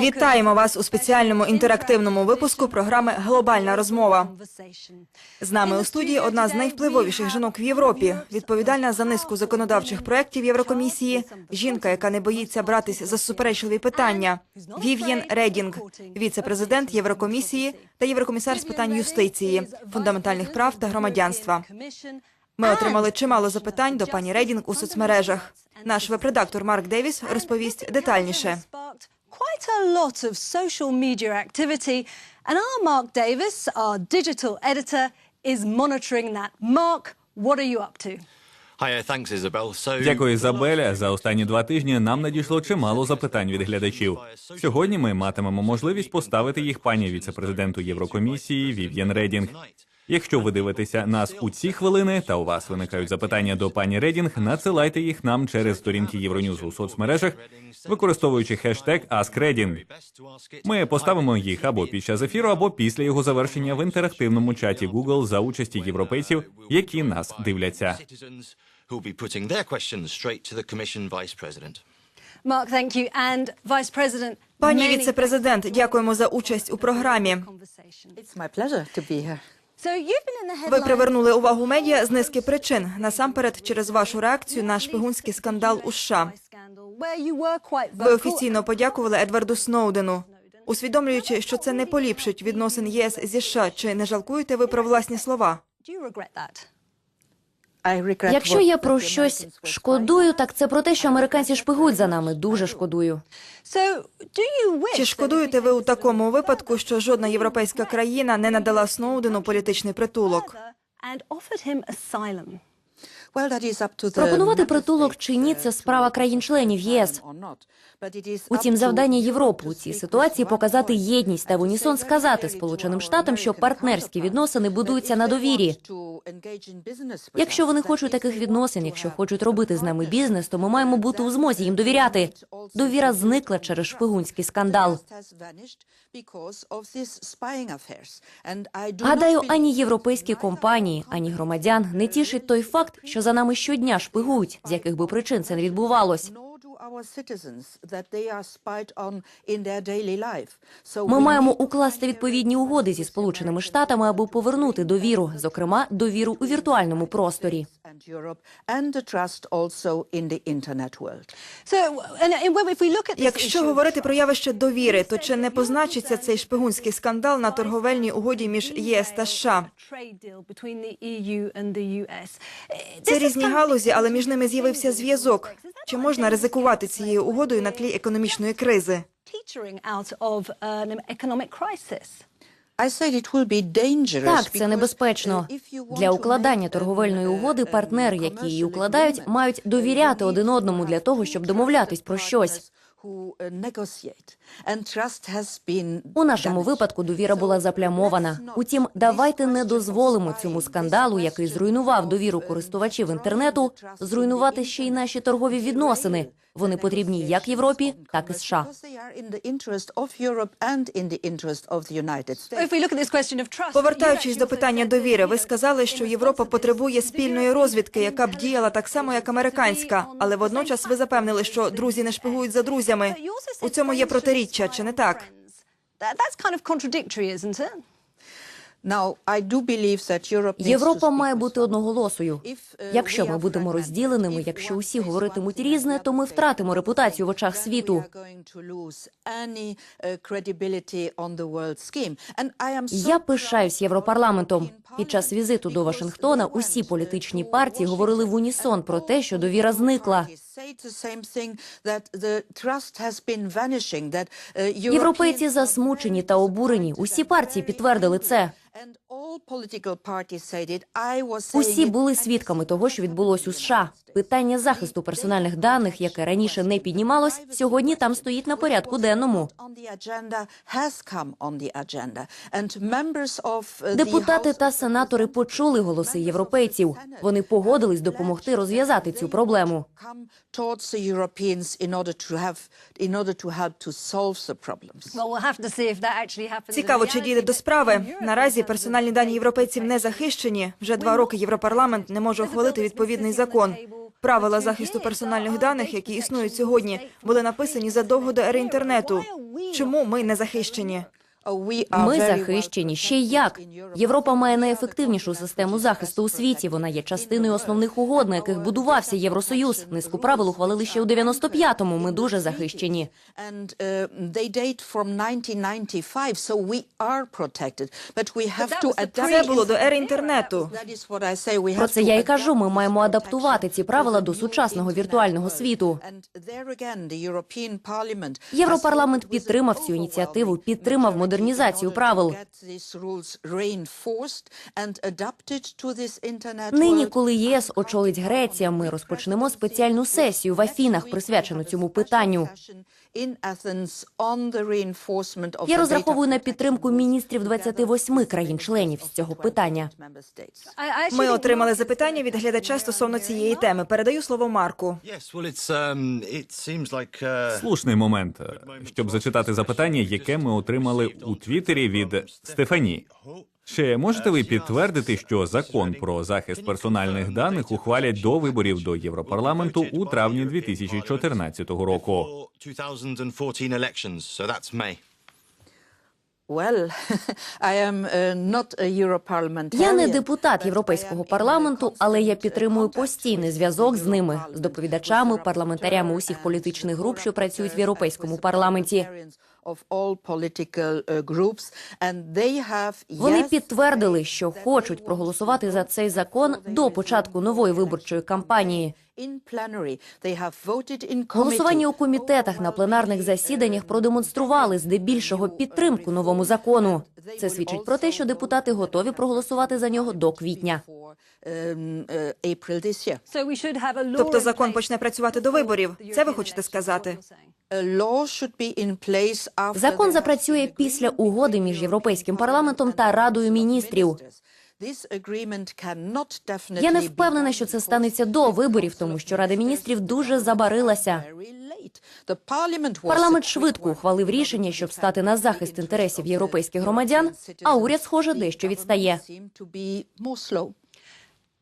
Вітаємо вас у спеціальному інтерактивному випуску програми Глобальна розмова. З нами у студії одна з найвпливовіших жінок в Європі, відповідальна за низку законодавчих проєктів Єврокомісії. Жінка, яка не боїться братись за суперечливі питання. Вів'єн Редінг, віце-президент Єврокомісії та єврокомісар з питань юстиції, фундаментальних прав та громадянства. Ми отримали чимало запитань до пані Редінг у соцмережах. Наш веб-редактор Марк Девіс розповість детальніше. Quite a lot of social media activity, and our Mark Davis, our digital editor, is monitoring that. Mark, what are you up to? Hiya, thanks, Isabel. So, Дякую, Ізабеля. За останні два тижні нам надійшло чимало запитань від глядачів. Сьогодні ми матимемо можливість поставити їх пані віцепрезиденту Єврокомісії Вів'єн Редінг. Якщо ви дивитеся нас у ці хвилини та у вас виникають запитання до пані Редінг, надсилайте їх нам через сторінки Євроньюз у соцмережах, використовуючи хештег AskReding. Ми поставимо їх або під час ефіру, або після його завершення в інтерактивному чаті Google за участі європейців, які нас дивляться. Mark, thank you. And Vice President, Пані віце-президент, дякуємо за участь у програмі. It's my pleasure to be here. Ви привернули увагу медіа з низки причин. Насамперед, через вашу реакцію на шпигунський скандал у США. Ви офіційно подякували Едварду Сноудену. Усвідомлюючи, що це не поліпшить відносин ЄС зі США, чи не жалкуєте ви про власні слова? Do you regret that? I regret Якщо я про щось шкодую, так це про те, що американці шпигують за нами. Дуже шкодую. Чи шкодуєте ви у такому випадку, що жодна європейська країна не надала Сноудену політичний притулок? Пропонувати притулок чи ні uh, це справа країн-членів ЄС. Утім, завдання Європи у цій ситуації показати єдність та в унісон сказати Сполученим Штатам, що партнерські відносини будуються на довірі. Якщо вони хочуть таких відносин, якщо хочуть робити з нами бізнес, то ми маємо бути у змозі їм довіряти. Довіра зникла через шпигунський скандал. Гадаю, ані європейські компанії, ані громадян не тішить той факт, що за нами щодня шпигують, з яких би причин це не відбувалось. Ми маємо укласти відповідні угоди зі Сполученими Штатами, аби повернути довіру, зокрема довіру у віртуальному просторі. Якщо говорити про явище довіри, то чи не позначиться цей шпигунський скандал на торговельній угоді між ЄС та США? US. Це різні галузі, але між ними з'явився зв'язок. Чи можна ризикувати цією угодою на тлі економічної кризи? dangerous Так, це небезпечно. uh, Для укладання торговельної uh, угоди партнери, які її укладають, мають uh, довіряти один одному для того, щоб домовлятись про щось. uh, been У нашому випадку довіра була заплямована. Утім, давайте не дозволимо цьому скандалу, який зруйнував довіру користувачів інтернету, зруйнувати ще й наші торгові відносини. Вони потрібні як Європі, так і США. Повертаючись до питання довіри, ви сказали, що Європа потребує спільної розвідки, яка б діяла так само, як американська. Але водночас ви запевнили, що друзі не шпигують за друзями. У цьому є протиріччя, чи не так? friends. That- That's kind of contradictory, isn't it? Європа має бути одноголосою. Uh, Якщо ми будемо розділеними, якщо усі говоритимуть різне, то ми втратимо репутацію в очах світу. so Я пишаюсь Європарламентом. Під час візиту до Вашингтона усі політичні партії говорили в унісон про те, що довіра зникла. Uh, Європейці засмучені та обурені. Усі партії підтвердили це. Усі були свідками того, що відбулось у США. Питання захисту персональних даних, яке раніше не піднімалось, сьогодні там стоїть на порядку денному. uh, Депутати та сенатори почули голоси європейців. Вони погодились допомогти розв'язати цю проблему. Towards the Europeans in order to have in order to help to solve the problems. Well, we'll have to see if that actually happens. Цікаво, чи дійде до справи. Наразі персональні дані європейців не захищені. Вже два роки Європарламент не може ухвалити відповідний закон. Правила захисту персональних даних, які існують сьогодні, були написані задовго до ери інтернету. Чому ми не захищені? Ми захищені ще й як. Європа має найефективнішу систему захисту у світі. Вона є частиною основних угод, на яких будувався Євросоюз. Низку правил ухвалили ще у 95-му. Ми дуже захищені. And they date from 1995, so we are protected. But we have that to was the adapt. Це було до ери інтернету. Про це я і кажу. Ми маємо адаптувати ці правила до сучасного віртуального світу. Європарламент підтримав цю ініціативу, підтримав majority модернізацію правил. Нині, коли ЄС очолить Греція, ми розпочнемо спеціальну сесію в Афінах, присвячену цьому питанню. In Athens on the reinforcement of Я розраховую на підтримку міністрів 28 країн-членів з цього питання. Ми отримали запитання від глядача стосовно цієї теми. Передаю слово Марку. Um, uh, Слушний момент, щоб зачитати запитання, яке ми отримали у Твіттері від Стефані. Чи можете ви підтвердити, що закон про захист персональних даних ухвалять до виборів до Європарламенту у травні 2014 року? for 2014 elections, so that's May. Well, I am uh. Я не депутат Європейського парламенту, але я підтримую постійний зв'язок з ними, з доповідачами, парламентарями усіх політичних груп, що працюють в європейському парламенті. Uh, Вони підтвердили, що хочуть проголосувати за цей закон до початку нової виборчої кампанії. Голосування у комітетах на пленарних засіданнях продемонстрували здебільшого підтримку новому закону. Це свідчить про те, що депутати готові проголосувати за нього до квітня. Have a law Тобто закон почне працювати до виборів. Це ви хочете сказати? Закон запрацює після угоди між Європейським парламентом та Радою міністрів. This agreement Я не впевнена, що це станеться до виборів, тому що Рада міністрів дуже забарилася. very late. The parliament Парламент швидко ухвалив рішення, щоб стати на захист інтересів європейських громадян, а уряд, схоже, дещо відстає. seem to be more slow.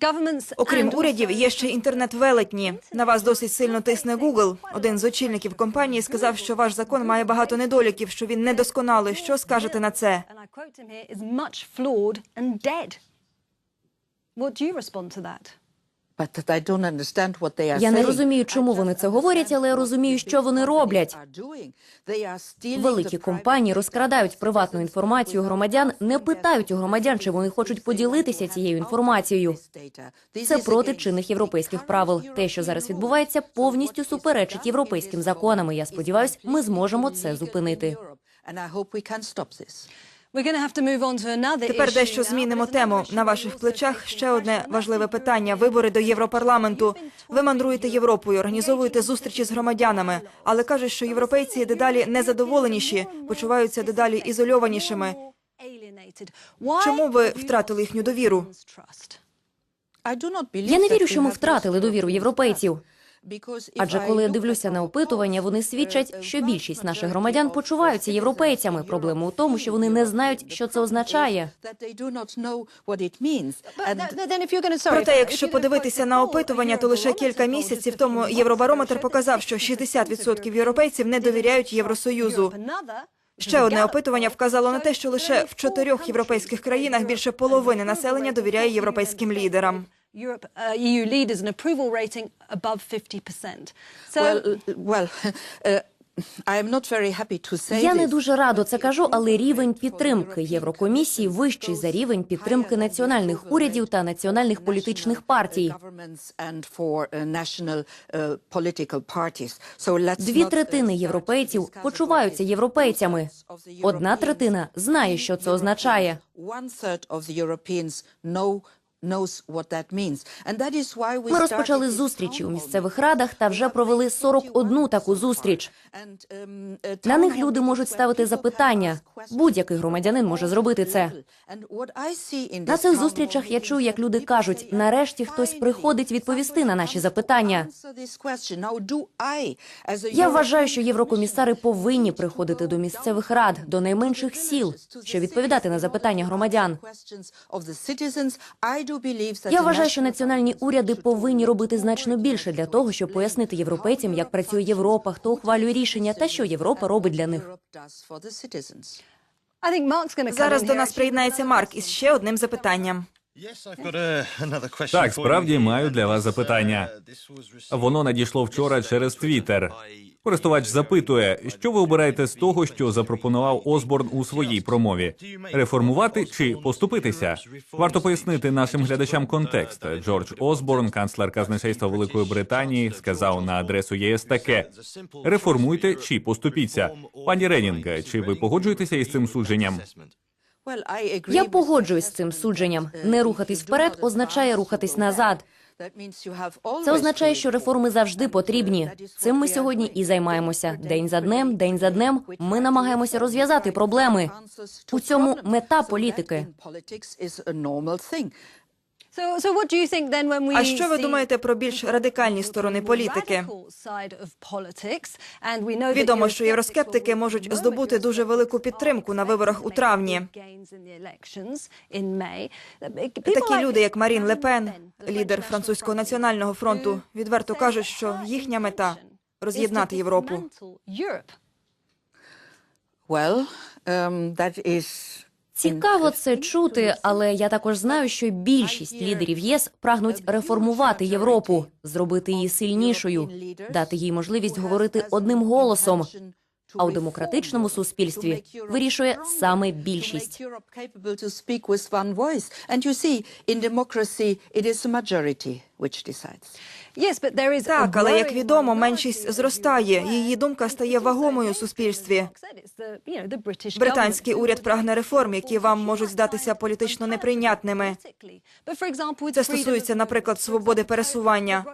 Governments Окрім урядів, є ще інтернет-велетні. На вас досить сильно тисне Google. Один з очільників компанії сказав, що ваш закон має багато недоліків, що він недосконалий. Що скажете на це? Quote him here, is much flawed and dead. What do you respond to that? But I don't understand what they are Я не розумію, чому вони це говорять, але я розумію, що вони роблять. Великі компанії розкрадають приватну інформацію громадян, не питають у громадян, чи вони хочуть поділитися цією інформацією. Це проти чинних європейських правил. Те, що зараз відбувається, повністю суперечить європейським законам. і Я сподіваюся, ми зможемо це зупинити. And I hope we can stop this. We're going to have to move on to another Тепер дещо змінимо тему. На ваших плечах ще одне важливе питання: вибори до Європарламенту. Ви мандруєте Європою, організовуєте зустрічі з громадянами, але кажуть, що європейці дедалі незадоволеніші, почуваються дедалі ізольованішими. Чому ви втратили їхню довіру? Europeans' trust? I do not believe Я не вірю, we що ми втратили довіру європейців. Адже коли я дивлюся на опитування, вони свідчать, uh, що більшість наших громадян почуваються європейцями. Проблема у тому, що вони не знають, що це означає. Проте, якщо подивитися на опитування, то лише кілька місяців тому Євробарометр показав, що 60% європейців не довіряють Євросоюзу. Ще одне опитування вказало на те, що лише в чотирьох європейських країнах більше половини населення довіряє європейським лідерам. Europe, uh, EU leaders an approval rating above 50%. So well, uh, well, uh, I am not very happy to say Я не дуже радо це кажу, але рівень підтримки Єврокомісії вищий за рівень підтримки національних урядів та національних політичних партій. Uh, Дві третини європейців почуваються європейцями. Одна третина знає, що це означає. Ми розпочали зустрічі у місцевих радах та вже провели 41 таку зустріч. Uh, На них люди можуть ставити запитання. Будь-який громадянин може зробити це. На цих зустрічах я чую, як люди кажуть: нарешті хтось приходить відповісти на наші запитання. Я вважаю, що єврокомісари повинні приходити до місцевих рад, до найменших сіл, щоб відповідати на запитання громадян. Я вважаю, що національні уряди повинні робити значно більше для того, щоб пояснити європейцям, як працює Європа, хто ухвалює рішення та що Європа робить для них. Зараз до нас приєднається Марк із ще одним запитанням. Question Так, справді маю для вас запитання. uh, Воно надійшло вчора через Твіттер. Користувач запитує, що ви обираєте з того, що запропонував Осборн у своїй промові: реформувати чи поступитися? Варто пояснити нашим глядачам контекст. Джордж Осборн, канцлер казначейства Великої Британії, сказав на адресу ЄС таке: реформуйте чи поступіться. Пані Ренінг, чи ви погоджуєтеся із цим судженням? Я погоджуюсь з цим судженням. Не рухатись вперед означає рухатись назад. Це означає, що реформи завжди потрібні. Цим ми сьогодні і займаємося. День за днем, день за днем. Ми намагаємося розв'язати проблеми. У цьому мета політики. А що ви думаєте про більш радикальні сторони політики? radical side of politics, and we know that Відомо, що євроскептики можуть здобути дуже велику підтримку на виборах у травні. gains in the elections in May. People Такі люди, як Марін Ле Пен, Le Pen, the лідер французького національного фронту, відверто кажуть, що їхня мета роз'єднати Європу. Well, um, that is Цікаво це чути, але я також знаю, що більшість лідерів ЄС прагнуть реформувати Європу, зробити її сильнішою, дати їй можливість говорити одним голосом. А у демократичному суспільстві вирішує саме більшість. Yes, Так, але як відомо, меншість зростає. Її думка стає вагомою у суспільстві. Британський уряд прагне реформ, які вам можуть здатися політично неприйнятними. Це стосується, наприклад, свободи пересування.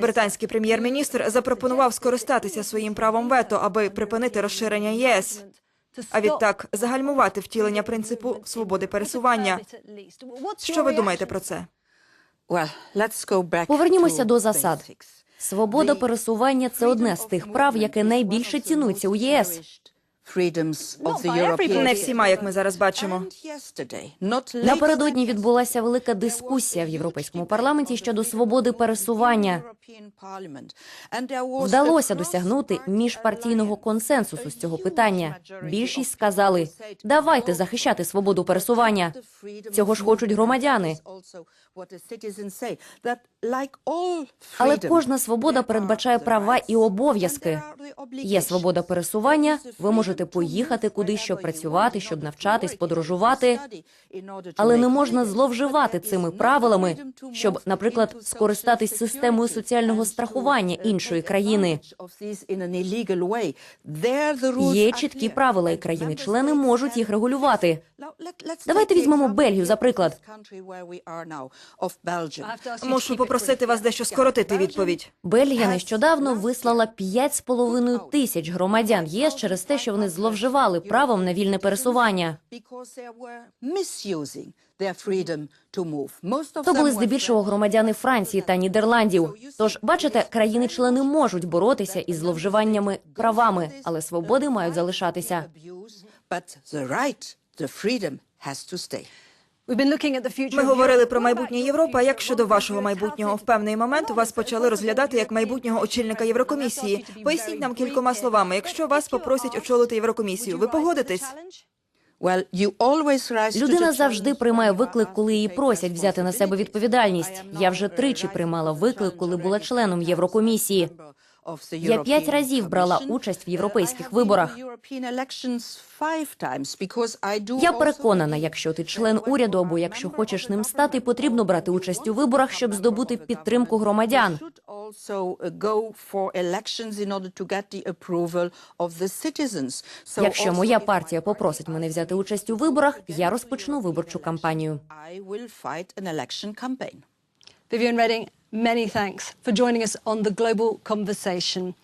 Британський прем'єр-міністр запропонував скористатися своїм правом вето, аби припинити розширення ЄС. А відтак загальмувати втілення принципу свободи пересування. Що ви думаєте про це? Повернімося до засад. Свобода пересування це одне з тих прав, яке найбільше цінується у ЄС. Не всіма, як ми зараз бачимо. Напередодні відбулася велика дискусія в європейському парламенті щодо свободи пересування. Вдалося досягнути міжпартійного консенсусу з цього питання. Більшість сказали: давайте захищати свободу пересування. Цього ж хочуть громадяни. Але кожна свобода передбачає права і обов'язки. Є свобода пересування. Ви можете поїхати кудись, щоб працювати, щоб навчатись, подорожувати. Але не можна зловживати цими правилами, щоб, наприклад, скористатись системою соціального страхування іншої країни. Є чіткі правила, і країни-члени можуть їх регулювати. Давайте візьмемо Бельгію, за приклад. Мушу попросити вас дещо скоротити відповідь. Бельгія нещодавно вислала 5,5 тисяч громадян ЄС через те, що вони зловживали правом на вільне пересування. То були здебільшого громадяни Франції та Нідерландів. Тож, бачите, країни-члени можуть боротися із зловживаннями правами, але свободи мають залишатися. Ми говорили про майбутнє Європи. А як щодо вашого майбутнього? В певний момент вас почали розглядати як майбутнього очільника Єврокомісії. Поясніть нам кількома словами. Якщо вас попросять очолити Єврокомісію, ви погодитесь? Людина завжди приймає виклик, коли її просять взяти на себе відповідальність. Я вже тричі приймала виклик, коли була членом Єврокомісії. Я п'ять разів брала участь в європейських виборах. Я переконана, якщо ти член уряду або якщо хочеш ним стати, потрібно брати участь у виборах, щоб здобути підтримку громадян. Якщо моя партія попросить мене взяти участь у виборах, я розпочну виборчу кампанію. Vivian Redding, many thanks for joining us on the global conversation.